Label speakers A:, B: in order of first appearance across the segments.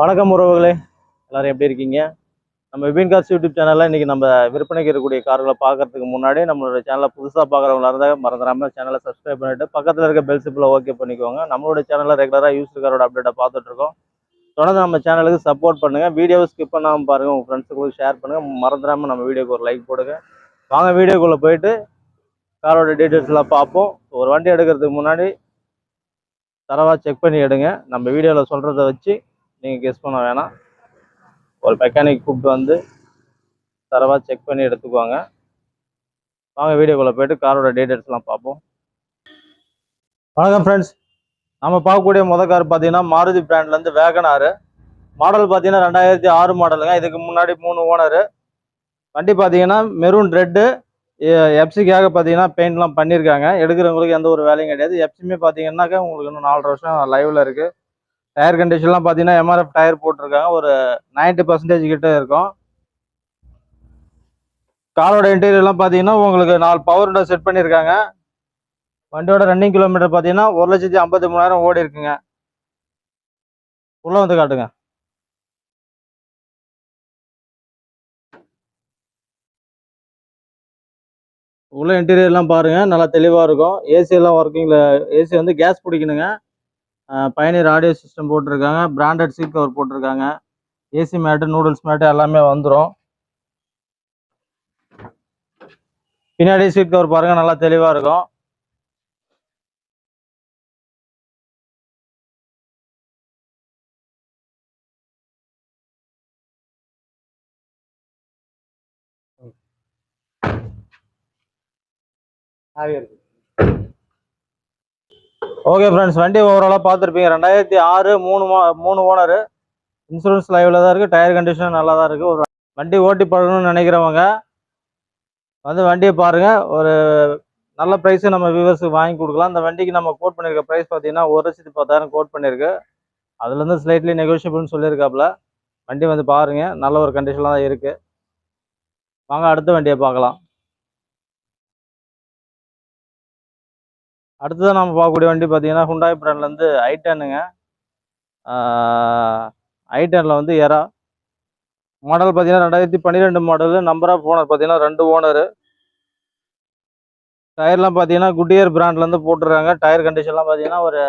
A: வணக்கம் உறவுகளே. எல்லாரும் எப்படி இருக்கீங்க? நம்ம விபின் கார்ஸ் யூடியூப் சேனலில் இன்றைக்கி நம்ம விற்பனைக்கு இருக்கக்கூடிய கார்களை பார்க்கறதுக்கு முன்னாடி நம்மளோட சேனலை புதுசாக பார்க்குறவங்களா இருந்தால் மறந்துடாமல் சேனலை சப்ஸ்கிரைப் பண்ணிவிட்டு பக்கத்தில் இருக்க பெல் சிப்பில் ஓகே பண்ணிக்கோங்க. நம்மளோட சேனலில் ரெகுலராக யூஸ் காரோட அப்டேட்டை பார்த்துட்ருக்கோம் தொடர்ந்து நம்ம சேனலுக்கு சப்போர்ட் பண்ணுங்கள் வீடியோவை ஸ்கிப் பண்ணாமல் பாருங்கள் உங்கள் ஃப்ரெண்ட்ஸுக்கு ஷேர் பண்ணுங்கள் மறந்துடாமல் நம்ம வீடியோக்கு ஒரு லைக் போடுங்க. வாங்க வீடியோக்குள்ளே போயிட்டு காரோட டீட்டெயில்ஸ்லாம் பார்ப்போம். ஒரு வண்டி எடுக்கிறதுக்கு முன்னாடி தரவாக செக் பண்ணி எடுங்க. நம்ம வீடியோவில் சொல்கிறத வச்சு நீங்கள் கெஸ் பண்ண வேணாம். ஒரு மெக்கானிக் கூப்பிட்டு வந்து தரவாக செக் பண்ணி எடுத்துக்குவாங்க வாங்க வீடியோக்குள்ளே போயிட்டு காரோட டீட்டெயில்ஸ்லாம் பார்ப்போம். வணக்கம் ஃப்ரெண்ட்ஸ் நம்ம பார்க்கக்கூடிய முத கார் பார்த்தீங்கன்னா மாருதி பிராண்ட்லேருந்து வேகனாரு மாடல் பார்த்தீங்கன்னா ரெண்டாயிரத்தி ஆறு மாடலுங்க இதுக்கு முன்னாடி மூணு ஓனரு வண்டி பார்த்தீங்கன்னா மெரூன் ரெட்டு எஃப்சிக்காக பார்த்தீங்கன்னா பெயிண்ட்லாம் பண்ணியிருக்காங்க. எடுக்கிறவங்களுக்கு எந்த ஒரு வேலையும் கிடையாது. எஃப்சியுமே பார்த்தீங்கன்னாக்கா உங்களுக்கு இன்னும் நாலரை வருஷம் லைவில் இருக்குது டயர் கண்டிஷன்லாம் பார்த்தீங்கன்னா எம்ஆர்எஃப் டயர் போட்டிருக்காங்க. ஒரு 90% பர்சன்டேஜ் கிட்ட இருக்கும். காரோட இன்டீரியர்லாம் பார்த்தீங்கன்னா உங்களுக்கு நாலு பவர் விண்டோ செட் பண்ணியிருக்காங்க. வண்டியோட ரன்னிங் கிலோமீட்டர் பார்த்தீங்கன்னா ஒரு லட்சத்தி ஐம்பத்தி மூணாயிரம் ஓடி இருக்குங்க. உள்ளே வந்து காட்டுங்க. உள்ள இன்டீரியர்லாம் பாருங்க நல்லா தெளிவாக இருக்கும். ஏசியெல்லாம் ஒர்க்கிங்கில் ஏசி வந்து கேஸ் பிடிக்கணுங்க. பயணியர் ஆடியோ சிஸ்டம் போட்டிருக்காங்க. பிராண்டட் சீட் கவர் போட்டிருக்காங்க. ஏசி மேட்டு நூடுல்ஸ் மேட்டு எல்லாமே வந்துடும் பின்னாடி சீட் கவர் பாருங்க நல்லா தெளிவாக இருக்கும். ஓகே ஃப்ரெண்ட்ஸ் வண்டி ஓவராலாக பார்த்துருப்பீங்க. ரெண்டாயிரத்தி ஆறு மூணு மா- மூணு ஓனரு இன்சூரன்ஸ் லைவில் தான் இருக்குது டயர் கண்டிஷன் நல்லா தான் இருக்குது ஒரு வண்டி ஓட்டி பழகணும்னு நினைக்கிறவங்க வந்து வண்டியை பாருங்கள் ஒரு நல்ல ப்ரைஸு நம்ம வியூவர்ஸுக்கு வாங்கி கொடுக்கலாம். அந்த வண்டிக்கு நம்ம கோட் பண்ணியிருக்க ப்ரைஸ் பார்த்தீங்கன்னா ஒரு லட்சத்தி பத்தாயிரம் கோட் பண்ணியிருக்கு அதுலேருந்து ஸ்லைட்லி நெகோஷியபிள்னு சொல்லியிருக்காப்புல. வண்டி வந்து பாருங்கள் நல்ல ஒரு கண்டிஷனில் தான் இருக்குது வாங்க அடுத்த வண்டியை பார்க்கலாம். அடுத்ததான் நம்ம பார்க்கக்கூடிய வண்டி பார்த்தீங்கன்னா ஹுண்டாய் பிராண்ட்லேருந்து ஐ டென்னுங்க ஐ டெனில் வந்து எரா மாடல் பார்த்தீங்கன்னா ரெண்டாயிரத்தி பன்னிரெண்டு மாடலு நம்பர் ஆஃப் ஓனர் பார்த்தீங்கன்னா ரெண்டு ஓனரு டயர்லாம் பார்த்தீங்கன்னா குட்டியர் பிராண்ட்லேருந்து போட்டுருக்காங்க. டயர் கண்டிஷன்லாம் பார்த்தீங்கன்னா ஒரு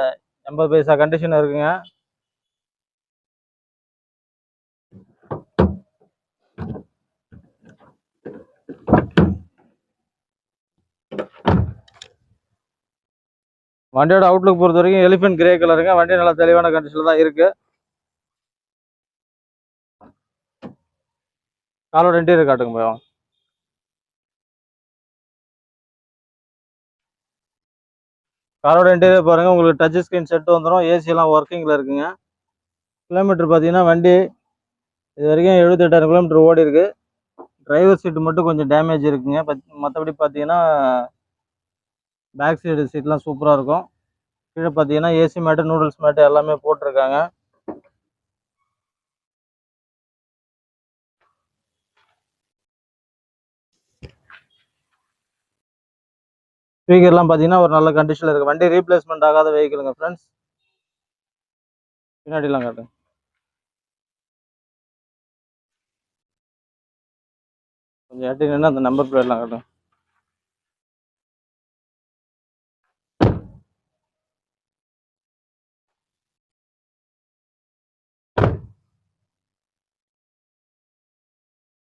A: எண்பது பைசா கண்டிஷன் இருக்குங்க. வண்டியோட அவுட்லுக் பொறுத்த வரைக்கும் எலிஃபென்ட் கிரே கலருங்க வண்டி நல்லா தெளிவான கண்டிஷனில் தான் இருக்கு. காலோட இன்டீரியர் காட்டுங்க போய். காரோட இன்டீரியர் பாருங்கள் உங்களுக்கு டச் ஸ்க்ரீன் செட் வந்துடும் ஏசியெல்லாம் ஒர்க்கிங்கில் இருக்குங்க. கிலோமீட்டர் பார்த்தீங்கன்னா வண்டி இது வரைக்கும் எழுபத்தெட்டாயிரம் கிலோமீட்டர் ஓடி இருக்கு டிரைவர் சீட்டு மட்டும் கொஞ்சம் டேமேஜ் இருக்குங்க. மற்றபடி பார்த்தீங்கன்னா பேக் சைடு சீட்லாம் சூப்பராக இருக்கும். கீழே பார்த்தீங்கன்னா ஏசி மேட்டு நூடுல்ஸ் மேட்டு எல்லாமே போட்டிருக்காங்க. ஸ்பீக்கர்லாம் பார்த்தீங்கன்னா ஒரு நல்ல கண்டிஷனில் இருக்குது வண்டி ரீப்ளேஸ்மெண்ட் ஆகாத வெஹிக்கிளுங்க ஃப்ரெண்ட்ஸ் பின்னாடிலாம் காட்டுங்க கொஞ்சம் எட்டி நின்று அந்த நம்பர் பிளேட்லாம் காட்டுங்க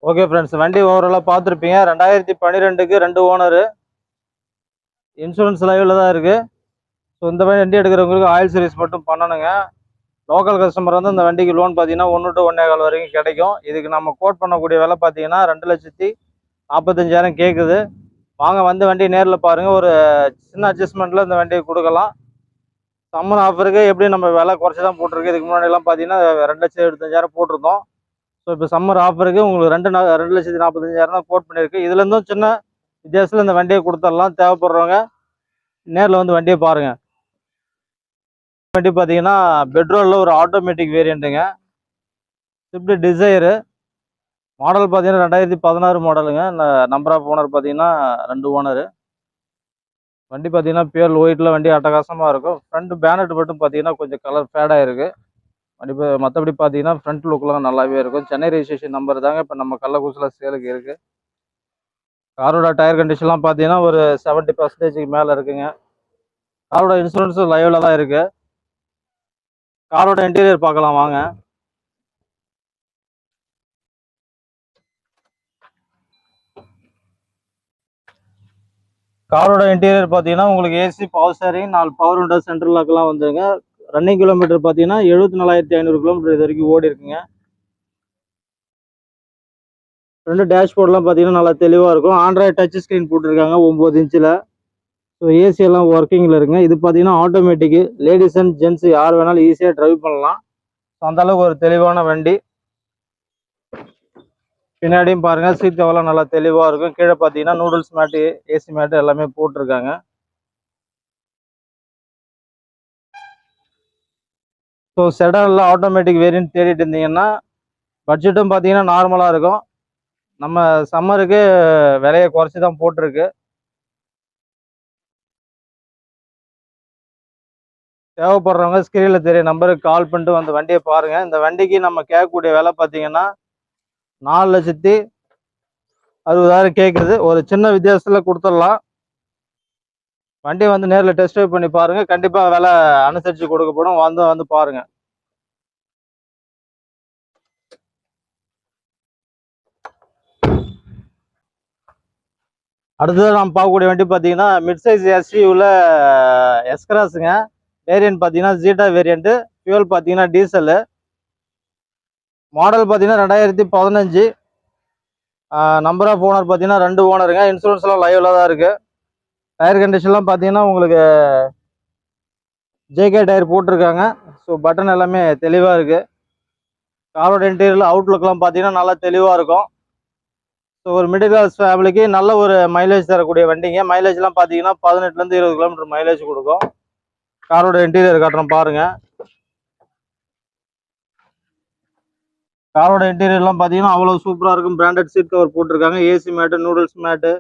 A: ஓகே ஃப்ரெண்ட்ஸ் வண்டி ஓவராலாக பார்த்துருப்பீங்க. ரெண்டாயிரத்தி பன்னிரெண்டுக்கு ரெண்டு ஓனரு இன்சூரன்ஸ் லைவில் தான் இருக்குது ஸோ இந்த வண்டி எடுக்கிறவங்களுக்கு ஆயில் சர்வீஸ் மட்டும் பண்ணணுங்க. லோக்கல் கஸ்டமர் வந்து இந்த வண்டிக்கு லோன் பார்த்தீங்கன்னா ஒன்று டு ஒன்றே கால் வரைக்கும் கிடைக்கும். இதுக்கு நம்ம கோட் பண்ணக்கூடிய விலை பார்த்தீங்கன்னா ரெண்டு லட்சத்தி நாற்பத்தஞ்சாயிரம் கேட்குது வாங்க வந்து வண்டி நேரில் பாருங்கள் ஒரு சின்ன அட்ஜஸ்ட்மெண்ட்டில் இந்த வண்டியை கொடுக்கலாம். சம்மர் ஆஃபருக்கு எப்படி நம்ம விலை குறைச்சி தான் போட்டிருக்கு? இதுக்கு முன்னாடிலாம் பார்த்தீங்கன்னா ரெண்டு லட்சத்தி எழுபத்தஞ்சாயிரம் போட்டிருந்தோம். ஸோ இப்போ சம்மர் ஆஃபருக்கு உங்களுக்கு ரெண்டு நா- ரெண்டு லட்சத்தி நாற்பத்தஞ்சாயிரம் தான் கோட் பண்ணியிருக்கு இதுலேருந்தும் சின்ன வித்தியாசத்தில் இந்த வண்டியை கொடுத்துடலாம் தேவைப்படுறவங்க நேரில் வந்து வண்டியை பாருங்கள் வண்டி பார்த்தீங்கன்னா பெட்ரோலில் ஒரு ஆட்டோமேட்டிக் வேரியண்ட்டுங்க ஸ்விஃப்ட் டிசைரு மாடல் பார்த்தீங்கன்னா ரெண்டாயிரத்தி பதினாறு மாடலுங்க நம்பர் ஆஃப் ஓனர் பார்த்தீங்கன்னா ரெண்டு ஓனரு வண்டி பார்த்தீங்கன்னா பியூர் ஒயிட்டில் வண்டி அட்டகாசமாக இருக்கும். ஃப்ரண்ட் பேனட் மட்டும் பார்த்தீங்கன்னா கொஞ்சம் கலர் ஃபேடாக இருக்குது இப்போ மற்றபடி பார்த்தீங்கன்னா ஃப்ரண்ட் லுக்கெலாம் நல்லாவே இருக்கும். சென்னை ரெஜிஸ்ட்ரேஷன் நம்பர் தாங்க. இப்போ நம்ம கள்ளக்குறிச்சியில் சேலுக்கு இருக்குது காரோட டயர் கண்டிஷன்லாம் பார்த்தீங்கன்னா ஒரு செவன்ட்டி பர்சன்டேஜுக்கு மேலே இருக்குங்க. காரோட இன்சூரன்ஸும் லைவில் தான் இருக்குது காரோட இன்டீரியர் பார்க்கலாம் வாங்க. காரோட இன்டீரியர் பார்த்தீங்கன்னா உங்களுக்கு ஏசி பவர் ஸ்டேரிங் நாலு பவர் விண்டோ சென்ட்ரல் லாக்கெல்லாம் வந்துருங்க. ரன்னிங் கிலோமீட்டர் பார்த்தீங்கன்னா எழுபத்தி நாலாயிரத்தி ஐநூறு கிலோமீட்டர் இது வரைக்கும் ஓடி இருக்குங்க. ரெண்டு டேஷ்போர்ட்லாம் பார்த்தீங்கன்னா நல்லா தெளிவாக இருக்கும். ஆண்ட்ராய்டு டச் ஸ்க்ரீன் போட்டிருக்காங்க ஒம்பது இன்ச்சில். ஸோ ஏசி எல்லாம் ஒர்க்கிங்கில் இருக்குங்க. இது பார்த்தீங்கன்னா ஆட்டோமேட்டிக்கு லேடிஸ் அண்ட் ஜென்ட்ஸ் யார் வேணாலும் ஈஸியாக ட்ரைவ் பண்ணலாம். ஸோ அந்த அளவுக்கு ஒரு தெளிவான வண்டி. பின்னாடியும் பாருங்க சீட் கவர்லாம் நல்லா தெளிவாக இருக்கும். கீழே பார்த்தீங்கன்னா நூடுல்ஸ் மேட்டு ஏசி மேட்டு எல்லாமே போட்டிருக்காங்க. ஸோ செடனில் ஆட்டோமேட்டிக் வேரியன்ட் தேடிட்டு இருந்தீங்கன்னா பட்ஜெட்டும் பார்த்தீங்கன்னா நார்மலாக இருக்கும். நம்ம சம்மருக்கு விலையை குறைச்சி தான் போட்டிருக்கு. தேவைப்படுறவங்க ஸ்க்ரீனில் தெரிய நம்பருக்கு கால் பண்ணிட்டு வந்து வண்டியை பாருங்கள் இந்த வண்டிக்கு நம்ம கேட்கக்கூடிய விலை பார்த்தீங்கன்னா நாலு லட்சத்தி அறுபதாயிரம் கேட்குது. ஒரு சின்ன வித்தியாசத்தில் கொடுத்துடலாம். வண்டி வந்து நேரில் டெஸ்ட் ட்ரைவ் பண்ணி பாருங்கள் கண்டிப்பாக விலை அனுசரித்து கொடுக்கப்படும். வந்து வந்து பாருங்கள் அடுத்தது நம்ம பார்க்கக்கூடிய வண்டி பார்த்தீங்கன்னா மிட் சைஸ் எஸ்யூவில் எஸ்கிராஸுங்க வேரியன்ட் பார்த்தீங்கன்னா ஜீட்டா வேரியண்ட்டு ஃபியூல் பார்த்தீங்கன்னா டீசலு மாடல் பார்த்தீங்கன்னா ரெண்டாயிரத்தி பதினஞ்சு. நம்பர் ஆஃப் ஓனர் பார்த்தீங்கன்னா ரெண்டு ஓனருங்க இன்சூரன்ஸ்லாம் லைவில் தான் இருக்குது டயர் கண்டிஷன்லாம் பார்த்தீங்கன்னா உங்களுக்கு ஜேகே டயர் போட்டிருக்காங்க. ஸோ பட்டன் எல்லாமே தெளிவாக இருக்குது காரோட இன்டீரியரில் அவுட்லுக்லாம் பார்த்தீங்கன்னா நல்லா தெளிவாக இருக்கும். ஸோ ஒரு மிடில் கிளாஸ் ஃபேமிலிக்கு நல்ல ஒரு மைலேஜ் தரக்கூடிய வண்டிங்க. மைலேஜ்லாம் பார்த்தீங்கன்னா பதினெட்டுலேருந்து இருபது கிலோமீட்டர் மைலேஜ் கொடுக்கும். காரோட இன்டீரியர் காட்டுறோம் பாருங்கள் காரோட இன்டீரியர்லாம் பார்த்தீங்கன்னா அவ்வளோ சூப்பராக இருக்கும். பிராண்டட் சீட் கவர் போட்டிருக்காங்க. ஏசி மேட்டு நூடுல்ஸ் மேட்டு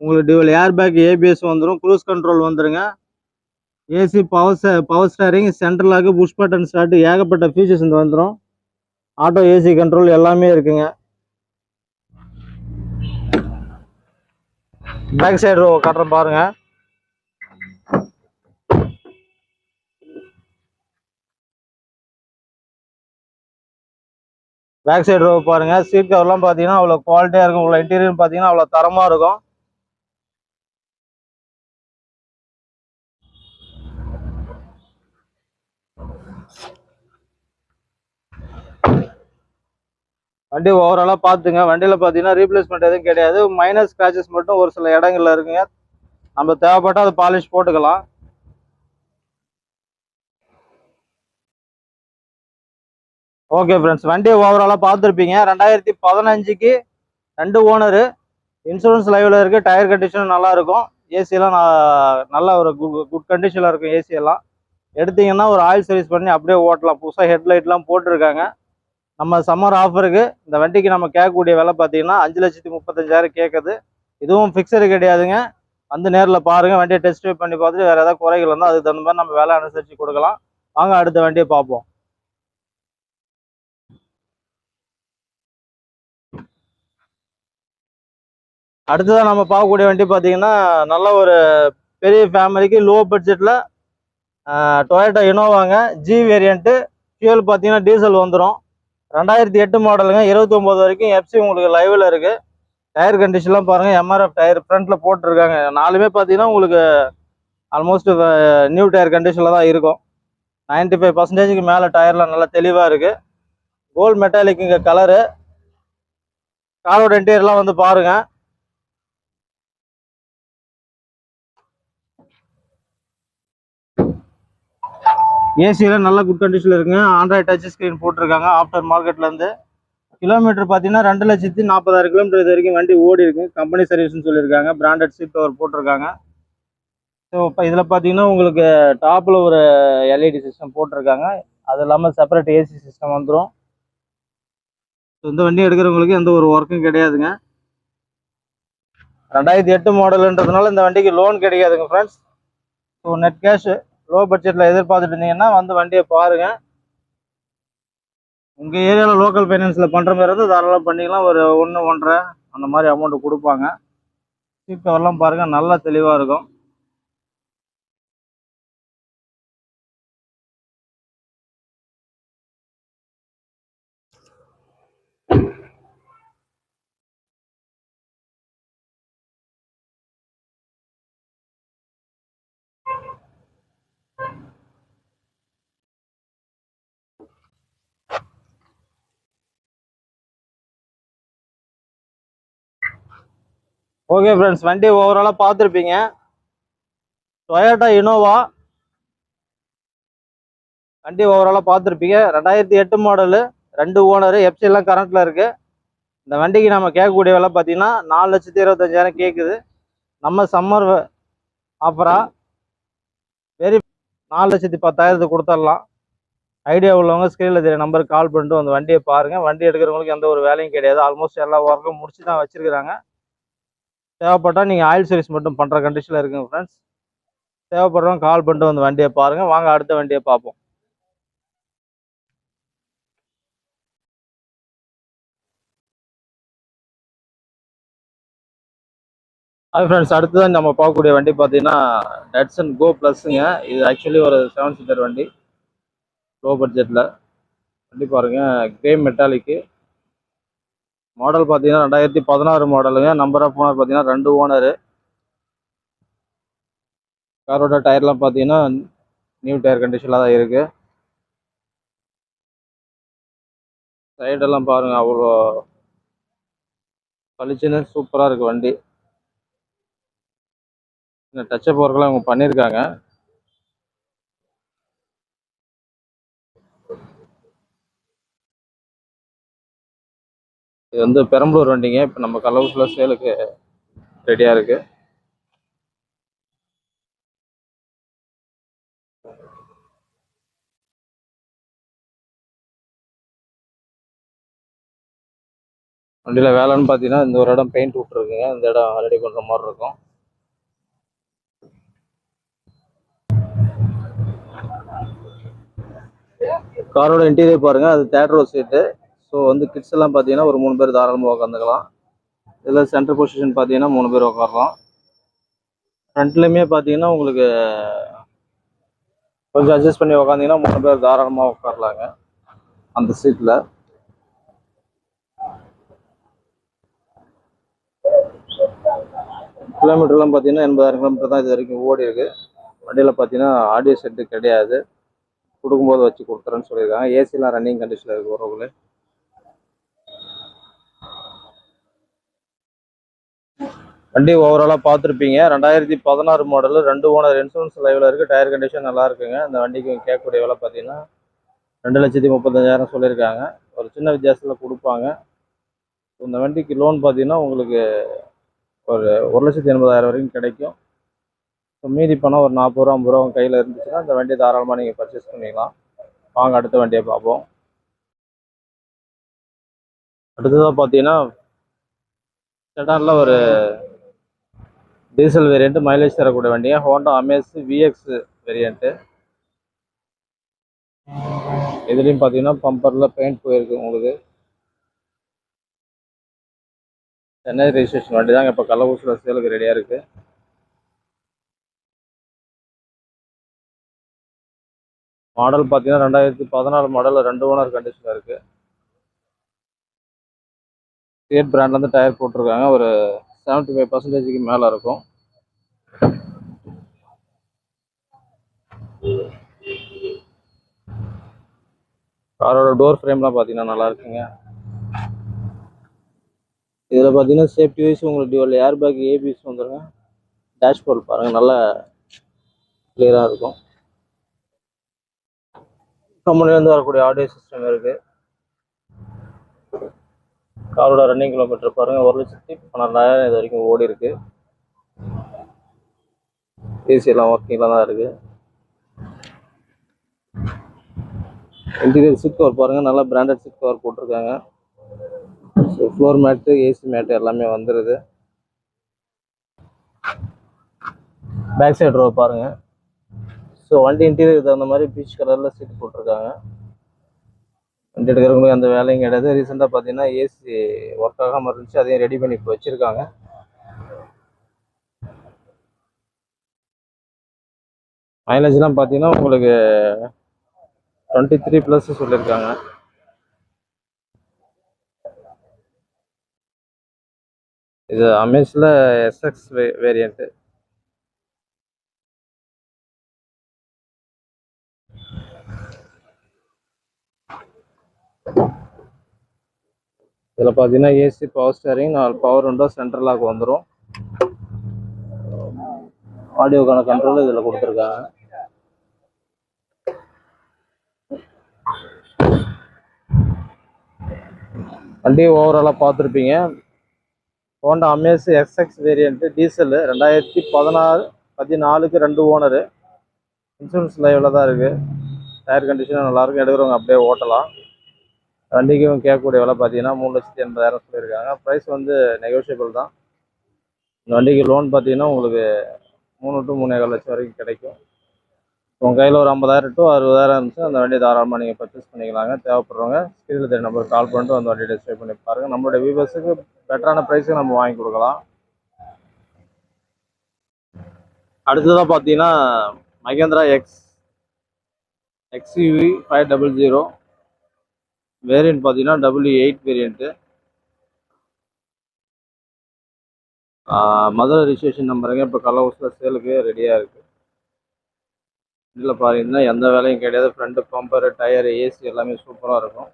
A: உங்களுக்கு டியூவல் ஏர் பேக் ஏபிஎஸ் வந்துடும் க்ரூஸ் கண்ட்ரோல் வந்துடுங்க ஏசி பவர் பவர் ஸ்டேரிங் சென்ட்ரலாக புஷ் பட்டன் ஸ்டார்ட் ஏகப்பட்ட ஃபீச்சர்ஸ் இந்த வந்துடும் ஆட்டோ ஏசி கண்ட்ரோல் எல்லாமே இருக்குங்க. பேக் சைடு காட்டுறேன் பாருங்க. பேக் சைடு ரோ பாருங்க. சீட் கவர்லாம் பார்த்தீங்கன்னா அவ்வளோ குவாலிட்டியாக இருக்கும். உள்ள இன்டீரியர் பார்த்தீங்கன்னா அவ்வளோ தரமாக இருக்கும். வண்டி ஓவராலாக பார்த்துங்க. வண்டியில் பார்த்தீங்கன்னா ரீப்ளேஸ்மெண்ட் எதுவும் கிடையாது. மைனஸ் ஸ்க்ராச்சஸ் மட்டும் ஒரு சில இடங்கள்ல இருக்குங்க. நம்ம தேவைப்பட்டால் அது பாலிஷ் போட்டுக்கலாம். ஓகே ஃப்ரெண்ட்ஸ் வண்டி ஓவராலாக பார்த்துருப்பீங்க. ரெண்டாயிரத்தி பதினஞ்சுக்கு ரெண்டு ஓனரு இன்சூரன்ஸ் லைவில் இருக்குது டயர் கண்டிஷனும் நல்லாயிருக்கும் ஏசியெல்லாம் நல்ல ஒரு குட் கண்டிஷனில் இருக்கும் ஏசியெல்லாம் எடுத்திங்கன்னா எடுத்தீங்கன்னா ஒரு ஆயில் சர்வீஸ் பண்ணி அப்படியே ஓட்டலாம். புதுசாக ஹெட்லைட்லாம் போட்டிருக்காங்க. நம்ம சம்மர் ஆஃபருக்கு இந்த வண்டிக்கு நம்ம கேட்கக்கூடிய விலை பார்த்தீங்கன்னா அஞ்சு லட்சத்தி முப்பத்தஞ்சாயிரம் கேட்குது. இதுவும் ஃபிக்ஸடு கிடையாதுங்க. வந்து நேரில் பாருங்கள் வண்டியை டெஸ்ட் ட்ரைவ் பண்ணி பார்த்துட்டு வேறு ஏதாவது குறைகள் இருந்தால் அதுக்கு தகுந்த மாதிரி நம்ம விலை அனுசரித்து கொடுக்கலாம். வாங்க அடுத்த வண்டியை பார்ப்போம். அடுத்ததாக நம்ம பார்க்கக்கூடிய வண்டி பார்த்தீங்கன்னா நல்ல ஒரு பெரிய ஃபேமிலிக்கு லோ பட்ஜெட்டில் டொயேட்டோ இனோவாங்க ஜி வேரியண்ட்டு ஃபியூல் பார்த்தீங்கன்னா டீசல் வந்துடும் ரெண்டாயிரத்தி எட்டு மாடலுங்க இருபத்தி ஒம்பது வரைக்கும் எஃப்சி உங்களுக்கு லைவில் இருக்குது டயர் கண்டிஷன்லாம் பாருங்கள் எம்ஆர்எஃப் டயர் ஃப்ரண்ட்டில் போட்டிருக்காங்க. நாலுமே பார்த்தீங்கன்னா உங்களுக்கு ஆல்மோஸ்ட் நியூ டயர் கண்டிஷனில் தான் இருக்கும். நைன்டி ஃபைவ் பர்சன்டேஜுக்கு மேலே டயர்லாம் நல்லா தெளிவாக இருக்குது கோல்டு மெட்டாலிக் இங்கே கலரு காரோட இன்டீரியர்லாம் வந்து பாருங்கள் ஏசியில் நல்ல குட் கண்டிஷனில் இருக்குங்க. ஆண்ட்ராய்ட் டச் ஸ்க்ரீன் போட்டிருக்காங்க. ஆஃப்டர் மார்க்கெட்லேருந்து கிலோமீட்டர் பார்த்தீங்கன்னா ரெண்டு லட்சத்தி நாற்பதாயிரம் கிலோமீட்டர் இது வரைக்கும் வண்டி ஓடி இருக்கு. கம்பெனி சர்வீஸ்னு சொல்லியிருக்காங்க. பிராண்டட் சீட் கவர் போட்டிருக்காங்க. ஸோ இப்போ இதில் பார்த்தீங்கன்னா உங்களுக்கு டாப்பில் ஒரு எல்இடி சிஸ்டம் போட்டிருக்காங்க. அது இல்லாமல் செப்பரேட் ஏசி சிஸ்டம் வந்துடும் இந்த வண்டி எடுக்கிறவங்களுக்கு எந்த ஒரு ஒர்க்கும் கிடையாதுங்க. ரெண்டாயிரத்தி எட்டு மாடலுன்றதுனால இந்த வண்டிக்கு லோன் கிடையாதுங்க friends so net cash low பட்ஜெட்டில் எதிர்பார்த்துட்டு இருந்தீங்கன்னா வந்து வண்டியை பாருங்கள் உங்கள் ஏரியாவில் லோக்கல் ஃபைனான்ஸில் பண்ணுற மாதிரி இருந்தால் தாராளம் பண்ணிக்கலாம். ஒரு ஒன்று ஒன்றரை அந்த மாதிரி அமௌண்ட்டு கொடுப்பாங்க. சீட் கவர்லாம் பாருங்கள் நல்லா தெளிவாக இருக்கும். ஓகே ஃப்ரெண்ட்ஸ் வண்டி ஓவராலாக பார்த்துருப்பீங்க. டொயோட்டா இனோவா வண்டி ஓவராலாக பார்த்துருப்பீங்க. ரெண்டாயிரத்தி எட்டு மாடலு ரெண்டு ஓனரு எஃப்சிலாம் கரண்ட்டில் இருக்குது இந்த வண்டிக்கு நம்ம கேட்கக்கூடிய விலை பார்த்தீங்கன்னா நாலு லட்சத்தி இருபத்தஞ்சாயிரம் கேட்குது நம்ம சம்மர் ஆஃபராக வெரி நாலு லட்சத்தி பத்தாயிரத்துக்கு கொடுத்துடலாம். ஐடியா உள்ளவங்க ஸ்க்ரீனில் தெரிய நம்பருக்கு கால் பண்ணிட்டு அந்த வண்டியை பாருங்கள் வண்டி எடுக்கிறவங்களுக்கு எந்த ஒரு வேலையும் கிடையாது. ஆல்மோஸ்ட் எல்லா ஒர்க்கும் முடிச்சு தான் வச்சுருக்கிறாங்க. தேவைப்பட்டால் நீங்கள் ஆயில் சர்வீஸ் மட்டும் பண்ணுற கண்டிஷனில் இருக்குங்க ஃப்ரெண்ட்ஸ் தேவைப்படுறவங்க கால் பண்ணிட்டு வந்து வண்டியை பாருங்கள் வாங்க அடுத்த வண்டியை பார்ப்போம். அது ஃப்ரெண்ட்ஸ் அடுத்ததான் நம்ம பார்க்கக்கூடிய வண்டி பார்த்தீங்கன்னா டட்சன் கோ ப்ளஸ்ஸுங்க இது ஆக்சுவலி ஒரு செவன் சீட்டர் வண்டி. லோ. பட்ஜெட்டில் வண்டி பாருங்கள் கிரே மெட்டாலிக்கு மாடல் பார்த்தீங்கன்னா ரெண்டாயிரத்தி பதினாறு மாடலுங்க நம்பர் ஆஃப் ஓனர் பார்த்தீங்கன்னா ரெண்டு ஓனரு காரோட டயர்லாம் பார்த்தீங்கன்னா நியூ டயர் கண்டிஷனில் தான் இருக்குது சைடெல்லாம் பாருங்கள் அவ்வளோ பளிச்சுன்னு சூப்பராக இருக்குது வண்டி. இந்த டச்சப் ஒர்க்கெலாம் அவங்க பண்ணியிருக்காங்க இது வந்து பெரம்பலூர் வண்டிங்க. இப்போ நம்ம கள்ளக்குறிச்சியில் சேலுக்கு ரெடியாக இருக்குது வண்டியில் வேலைன்னு பார்த்தீங்கன்னா இந்த ஒரு இடம் பெயிண்ட் விட்ருக்குங்க இந்த இடம் ரெடி பண்ணுற மாதிரி இருக்கும். காரோட இன்டீரியர் பாருங்கள் அது தேட்டர் சீட்டு ஸோ வந்து கிட்ஸ் எல்லாம் பார்த்தீங்கன்னா ஒரு மூணு பேர் தாராளமாக உட்காந்துக்கலாம் இதில் சென்டர் பொசிஷன் பார்த்தீங்கன்னா மூணு பேர் உட்காரலாம் ஃப்ரண்ட்லேயுமே பார்த்தீங்கன்னா உங்களுக்கு கொஞ்சம் அட்ஜஸ்ட் பண்ணி உக்காந்தீங்கன்னா மூணு பேர் தாராளமாக உட்காரலாங்க அந்த சீட்டில் கிலோமீட்டர்லாம் பார்த்தீங்கன்னா எண்பதாயிரம் கிலோமீட்டர் தான் இது வரைக்கும் ஓடி இருக்கு. வண்டியில் பார்த்தீங்கன்னா ஆடியோ செட்டு கிடையாது. கொடுக்கும்போது வச்சு கொடுக்குறேன்னு சொல்லியிருக்காங்க. ஏசிலாம் ரன்னிங் கண்டிஷனில் இருக்குது உறவுகளே வண்டி ஓவராலாக பார்த்துருப்பீங்க. ரெண்டாயிரத்தி பதினாறு மாடலு ரெண்டு ஓனர் இன்சூரன்ஸ் லைவில் இருக்குது டயர் கண்டிஷன் நல்லா இருக்குங்க. இந்த வண்டிக்கு கேட்கக்கூடிய விலை பார்த்தீங்கன்னா ரெண்டு லட்சத்தி முப்பத்தஞ்சாயிரம் சொல்லியிருக்காங்க. ஒரு சின்ன வித்தியாசத்தில் கொடுப்பாங்க. இந்த வண்டிக்கு லோன் பார்த்தீங்கன்னா உங்களுக்கு ஒரு ஒரு லட்சத்தி எண்பதாயிரம் வரைக்கும் கிடைக்கும். ஸோ மீதி பணம் ஒரு நாற்பது ரூபா ஐம்பது ரூபா கையில் இருந்துச்சுன்னா இந்த வண்டியை தாராளமாக நீங்கள் பர்ச்சேஸ் பண்ணிக்கலாம். வாங்க அடுத்த வண்டியை பார்ப்போம். அடுத்ததாக பார்த்தீங்கன்னா செடானில் ஒரு டீசல் வேரியண்ட்டு மைலேஜ் தரக்கூடிய வண்டிங்க. ஹோண்டா அமேஸ் விஎக்ஸ் வேரியண்ட்டு இதுலேயும் பார்த்தீங்கன்னா பம்பரில் பெயிண்ட் போயிருக்கு உங்களுக்கு. சென்னை ரெஜிஸ்ட்ரேஷன் வண்டி தாங்க இப்போ கள்ளக்குறிச்சியில் சேலுக்கு ரெடியாக இருக்குது மாடல் பார்த்தீங்கன்னா ரெண்டாயிரத்தி பதினாலு மாடல் ரெண்டு ஓனர் கண்டிஷனில் இருக்குது ஸ்டேட் பிராண்ட்லேருந்து டயர் போட்டிருக்காங்க. ஒரு செவன்ட்டி ஃபைவ் பர்சன்டேஜுக்கு மேலே இருக்கும். காரோட டோர் ஃப்ரேம்லாம் பார்த்தீங்கன்னா நல்லா இருக்குங்க. இதில் பார்த்தீங்கன்னா சேஃப்டி வைஸ் உங்களுக்கு டியூவல் ஏர் பேக் ஏபிஎஸ் வந்துருங்க. டேஷ்போர்ட் பாருங்கள் நல்லா கிளியராக இருக்கும். கம்பெனிலேருந்து வரக்கூடிய ஆடியோ சிஸ்டம் இருக்குது காரோட ரன்னிங் கிலோமீட்டர் பாருங்கள் ஒரு லட்சத்தி பன்னெண்டாயிரம் இது வரைக்கும் ஓடி இருக்கு. ஏசி எல்லாம் ஒர்க்கிங்கில் தான் இருக்குது இன்டீரியர் சீட் கவர் பாருங்கள் நல்லா பிராண்டட் சீட் கவர் போட்டிருக்காங்க. So floor mat AC mat எல்லாமே வந்துடுது பேக் சைடு ரோ பாருங்கள் ஸோ வண்டி இன்டீரியர் தகுந்த மாதிரி பீச் கலரில் சீட் போட்டிருக்காங்க. வண்டி எடுக்கிறவங்களுக்கு அந்த வேலையும் கிடையாது. ரீசெண்டாக பார்த்தீங்கன்னா ஏசி ஒர்க் ஆகாமல் இருந்துச்சு. அதையும் ரெடி பண்ணி இப்போ வச்சுருக்காங்க. மைலேஜ்லாம் பார்த்தீங்கன்னா உங்களுக்கு டுவெண்ட்டி த்ரீ ப்ளஸ் சொல்லியிருக்காங்க இது அமேஸில் எஸ்எக்ஸ் வே வேரியண்ட்டு இதில் பார்த்தீங்கன்னா ஏசி பவர் ஸ்டேரிங் நாலு பவர் விண்டோ சென்ட்ரல் லாக் வந்துடும் ஆடியோக்கான கண்ட்ரோல் இதில் கொடுத்துருக்காங்க. வண்டி ஓவராலாக பார்த்துருப்பீங்க. Honda Amaze X X variant diesel ரெண்டாயிரத்தி பதினாறு பதினாலுக்கு ரெண்டு ஓனரு இன்சூரன்ஸ் லைவில் தான் இருக்குது டயர் கண்டிஷன் நல்லாயிருக்கும் எடுக்கிறவங்க அப்படியே ஓட்டலாம். வண்டிக்கும் கேட்கக்கூடிய விலை பார்த்தீங்கன்னா மூணு லட்சத்தி எண்பதாயிரம் சொல்லியிருக்காங்க. ப்ரைஸ் வந்து நெகோஷியபிள் தான். இந்த வண்டிக்கு லோன் பார்த்தீங்கன்னா உங்களுக்கு மூணு டு மூணேகால் லட்சம் வரைக்கும் கிடைக்கும். உங்கள் கையில் ஒரு ஐம்பதாயிரம் டு அறுபதாயிரம் இருந்துச்சு அந்த வண்டியை தாராளமாக நீங்கள் பர்ச்சேஸ் பண்ணிக்கலாங்க. தேவைப்படுறவங்க ஸ்க்ரீனில் தெரிய நம்பருக்கு கால் பண்ணிட்டு அந்த வண்டியை டிஸ்ட்ரை பண்ணி பாருங்கள் நம்மளுடைய வியூவர்ஸுக்கு பெட்டரான ப்ரைஸுக்கு நம்ம வாங்கி கொடுக்கலாம். அடுத்ததாக பார்த்தீங்கன்னா Mahindra X XUV five double zero variant பார்த்தீங்கன்னா W eight variant Madurai registration நம்பருங்க இப்போ கலவுஸில் சேலுக்கு ரெடியாக இருக்குது இதில் பார்த்தீங்கன்னா எந்த வேலையும் கிடையாது. ஃப்ரண்ட்டு பம்பரு டயரு ஏசி எல்லாமே சூப்பராக இருக்கும்.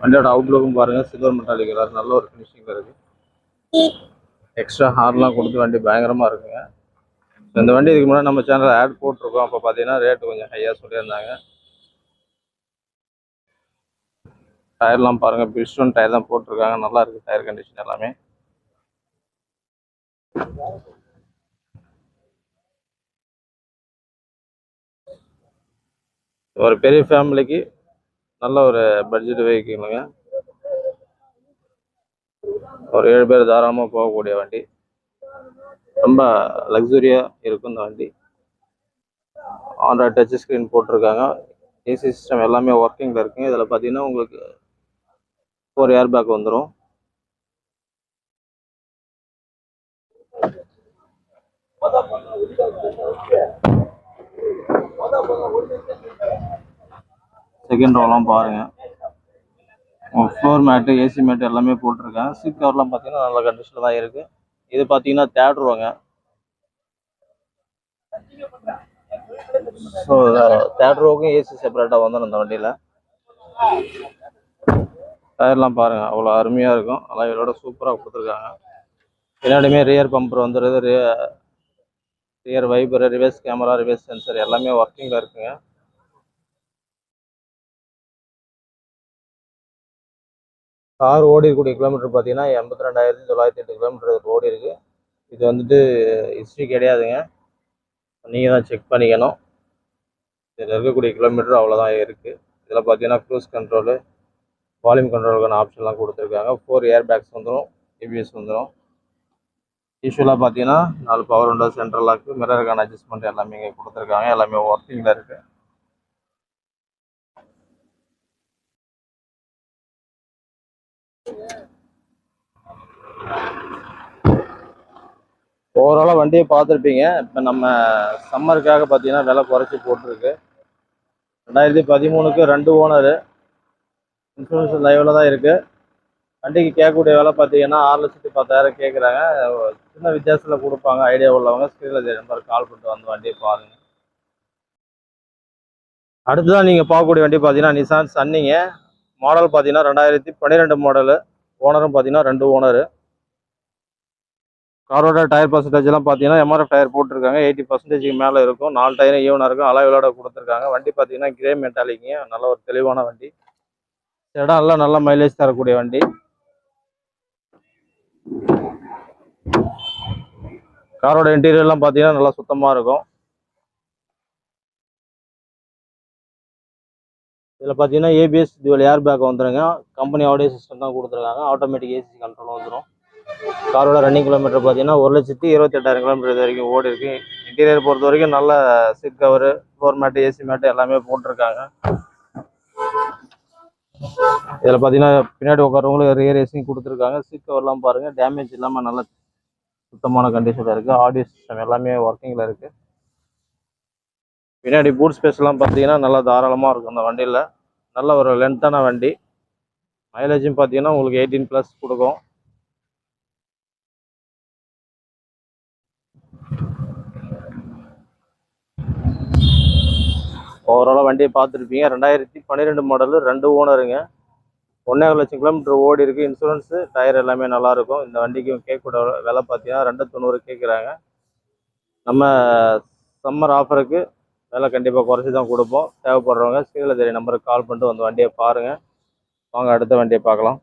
A: வண்டியோட அவுட்லுக்கும் பாருங்கள் சில்வர் மெட்டாலிக் கலர் நல்ல ஒரு ஃபினிஷிங்கில் இருக்குது எக்ஸ்ட்ரா ஹார்லாம் கொடுத்து வண்டி பயங்கரமாக இருக்குங்க. இந்த வண்டி இதுக்கு முன்னாடி நம்ம சேனலில் ஆட் போட்டிருக்கோம். அப்போ பார்த்தீங்கன்னா ரேட்டு கொஞ்சம் ஹையாக சொல்லியிருந்தாங்க. டயர்லாம் பாருங்கள் பில்ஸ்டோன் டயர் தான் போட்டிருக்காங்க. நல்லா இருக்குது டயர் கண்டிஷன் எல்லாமே. ஒரு பெரிய ஃபேமிலிக்கு நல்ல ஒரு பட்ஜெட் வெஹிக்கிளுங்க ஒரு ஏழு பேர் தாராளமாக போகக்கூடிய வண்டி. ரொம்ப லக்ஸுரியாக இருக்கும் இந்த வண்டி. ஆண்ட்ராய்ட் டச் ஸ்க்ரீன் போட்டிருக்காங்க. ஏசி சிஸ்டம் எல்லாமே ஒர்க்கிங்கில் இருக்குங்க. இதில் பார்த்தீங்கன்னா உங்களுக்கு ஃபோர் ஏர் பேக் வந்துடும் செகண்ட் ரோலாம் பாருங்க. ஃப்ளோர் மேட்டு ஏசி மேட்டு எல்லாமே போட்டிருக்கேன். சீட் கவர்லாம் பார்த்தீங்கன்னா நல்ல கண்டிஷனில் தான் இருக்குது இது பார்த்தீங்கன்னா தேர்ட் ரோங்க ஸோ தேர்ட் ரோவுக்கும் ஏசி செப்பரேட்டாக வந்துடும் இந்த வண்டியில். டயர்லாம் பாருங்கள் அவ்வளோ அருமையாக இருக்கும். அதெல்லாம் இதோட சூப்பராக கொடுத்துருக்காங்க. பின்னாடியுமே ரியர் பம்பர் வந்துடுது rear wiper reverse camera reverse sensor எல்லாமே ஒர்க்கிங்கில் இருக்குங்க. கார் ஓடிக்கூடிய கிலோமீட்டர் பார்த்தீங்கன்னா எண்பத்தி ரெண்டாயிரத்தி தொள்ளாயிரத்தி எட்டு கிலோமீட்டர் ஓடி இருக்கு. இது வந்துட்டு ஹிஸ்ட்ரி கிடையாதுங்க. நீங்கள் தான் செக் பண்ணிக்கணும். இதில் இருக்கக்கூடிய கிலோமீட்டர் அவ்வளோதான் இருக்குது இதில் பார்த்தீங்கன்னா க்ரூஸ் கண்ட்ரோலு வால்யூம் கண்ட்ரோலுக்கான ஆப்ஷன்லாம் கொடுத்துருக்காங்க. ஃபோர் ஏர் பேக்ஸ் வந்துடும் ஏபிஎஸ் வந்துடும் யூஸ்வலாக பார்த்தீங்கன்னா நாலு பவர் விண்டோ சென்ட்ரல் லாக்கு மிரருக்கான அட்ஜஸ்ட்மெண்ட் எல்லாமே இங்கே கொடுத்துருக்காங்க. எல்லாமே ஒர்க்கிங்கில் இருக்குது ஓவராலாக வண்டியை பார்த்துருப்பீங்க. இப்போ நம்ம சம்மருக்காக பார்த்தீங்கன்னா விலை குறைச்சி போட்டிருக்கு. ரெண்டாயிரத்தி பதிமூணுக்கு ரெண்டு ஓனரு இன்சூரன்ஸ் லைவில் தான் இருக்குது வண்டிக்கு கேட்கக்கூடிய வேலை பார்த்தீங்கன்னா ஆறு லட்சத்தி பத்தாயிரம் கேட்குறாங்க சின்ன வித்தியாசத்தில் கொடுப்பாங்க. ஐடியா உள்ளவங்க ஸ்க்ரீனில் நம்பர் கால் பண்ணிட்டு வந்து வண்டியை பாருங்கள் அடுத்ததான் நீங்கள் பார்க்கக்கூடிய வண்டி பார்த்தீங்கன்னா நிசான் சன்னிங்க மாடல் பார்த்தீங்கன்னா ரெண்டாயிரத்தி பன்னிரெண்டு மாடலு ஓனரும் பார்த்தீங்கன்னா ரெண்டு ஓனரு காரோட டயர் பர்சன்டேஜ் எல்லாம் பார்த்தீங்கன்னா எம்ஆர்எஃப் டயர் போட்டிருக்காங்க. எயிட்டி பர்சன்டேஜ்க்கு மேலே இருக்கும். நாலு டயரும் ஈவனாக இருக்கும். அலாவிலோட கொடுத்துருக்காங்க. வண்டி பார்த்தீங்கன்னா கிரே மெட்டாலிங்க நல்ல ஒரு தெளிவான வண்டி. இடம் எல்லாம் நல்ல மைலேஜ் தரக்கூடிய வண்டி. காரோட இன்டீரியர்லாம் பார்த்தீங்கன்னா நல்லா சுத்தமாக இருக்கும். இதில் பார்த்தீங்கன்னா ஏபிஎஸ் டியூவல் ஏர் பேக் வந்துருங்க. கம்பெனி ஆடியோ சிஸ்டம் தான் கொடுத்துருக்காங்க. ஆட்டோமேட்டிக் ஏசி கண்ட்ரோல் வந்துடும் காரோட ரன்னிங் கிலோமீட்டர் பார்த்தீங்கன்னா ஒரு லட்சத்தி இருபத்தெட்டாயிரம் கிலோமீட்டர் இது வரைக்கும் ஓடி இருக்கு. இன்டீரியர் பொறுத்த வரைக்கும் நல்ல seat cover floor mat AC mat எல்லாமே போட்டிருக்காங்க. இதில் பார்த்தீங்கன்னா பின்னாடி உட்காரவங்களுக்கு ரியர் ஏசியும் கொடுத்துருக்காங்க. சீட் கவர்லாம் பாருங்கள் டேமேஜ் இல்லாமல் நல்ல சுத்தமான கண்டிஷனில் இருக்குது ஆடியோ சிஸ்டம் எல்லாமே ஒர்க்கிங்கில் இருக்குது பின்னாடி பூட் ஸ்பேஸ்லாம் பார்த்தீங்கன்னா நல்லா தாராளமாக இருக்கும் அந்த வண்டியில். நல்ல ஒரு லென்த்தான வண்டி. மைலேஜும் பார்த்தீங்கன்னா உங்களுக்கு எயிட்டீன் ப்ளஸ் கொடுக்கும். ஓவராலாக வண்டியை பார்த்துருப்பீங்க. ரெண்டாயிரத்தி பன்னிரெண்டு மாடலு ரெண்டு ஓனருங்க. ஒன்றே லட்சம் கிலோமீட்டர் ஓடி இருக்கு. இன்சூரன்ஸு டயர் எல்லாமே நல்லாயிருக்கும். இந்த வண்டிக்கு கேட்கக்கூட விலை பார்த்தீங்கன்னா ரெண்டு தொண்ணூறு கேட்குறாங்க நம்ம சம்மர் ஆஃபருக்கு விலை கண்டிப்பாக குறைச்சி தான் கொடுப்போம். தேவைப்படுறவங்க ஸ்க்ரீனில் தெரிய நம்பருக்கு கால் பண்ணிட்டு வந்து வண்டியை பாருங்கள் வாங்க அடுத்த வண்டியை பார்க்கலாம்.